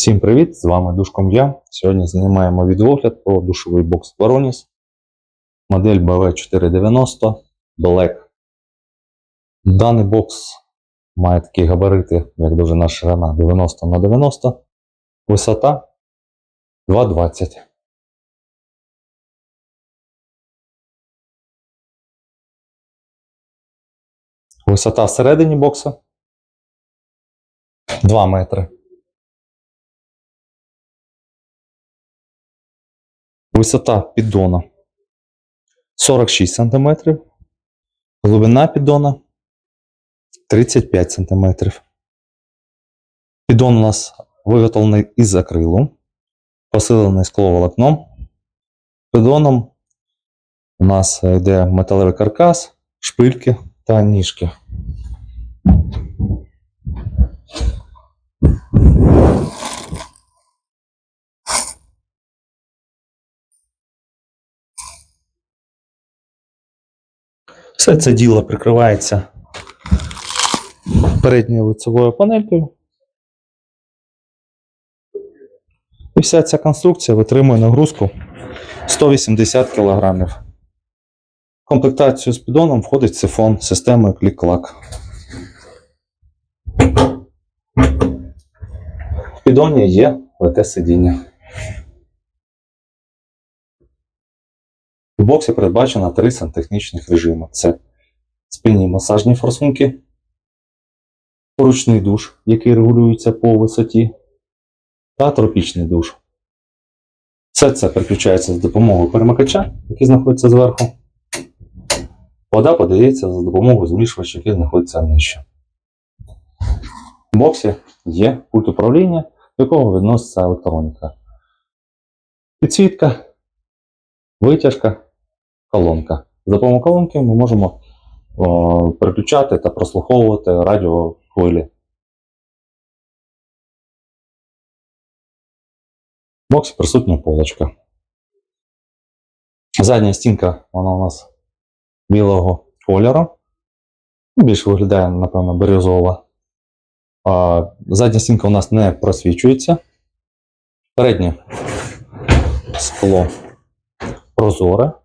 Всім привіт! З вами Душком я. Сьогодні знімаємо відеогляд про душовий бокс Varonis. Модель BV490 Black. Даний бокс має такі габарити, як довжина ширина 90 на 90 висота 2,20. Висота всередині бокса 2 метри. Висота піддона 46 см. Глибина піддона 35 см. Піддон у нас виготовлений із акрилу, посилений скловолокном. Піддоном у нас йде металевий каркас, шпильки та ніжки. Все це діло прикривається передньою лицевою панелькою. І вся ця конструкція витримує нагрузку 180 кг. В комплектацію з піддоном входить сифон з системою клік-клак. В піддоні є лете сидіння. У боксі передбачено три сантехнічних режими: це спільні масажні форсунки, ручний душ, який регулюється по висоті, та тропічний душ. Все це переключається з допомогою перемикача, який знаходиться зверху. Вода подається за допомогою змішувача, який знаходиться нижче. В боксі є пульт управління, до якого відноситься електроніка. Підсвітка, витяжка, колонка. За допомогою колонки ми можемо о, переключати та прослуховувати радіохвилі. В боксі присутня полочка. Задня стінка вона у нас білого кольору. Більш виглядає, напевно, бірюзова. Задня стінка у нас не просвічується. Переднє скло прозоре.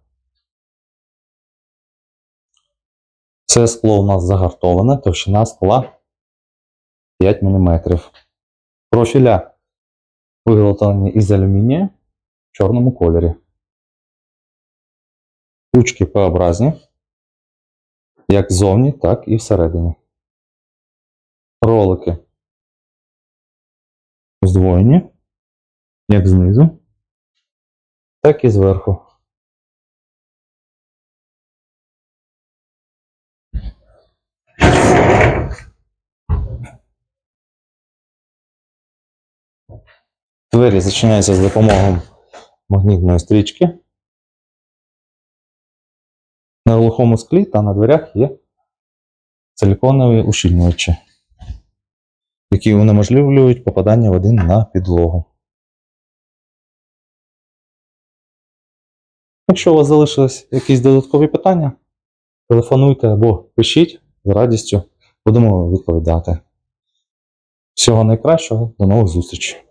Це скло у нас загартоване, товщина скла 5 мм. Профіля виготовлені із алюмінія в чорному кольорі. Ручки П-образні, як ззовні, так і всередині. Ролики здвоєні, як знизу, так і зверху. Двері зачиняються з допомогою магнітної стрічки. На глухому склі та на дверях є силіконові ущільнювачі, які унеможливлюють попадання води на підлогу. Якщо у вас залишились якісь додаткові питання, телефонуйте або пишіть з радістю, будемо відповідати. Всього найкращого, до нових зустрічей!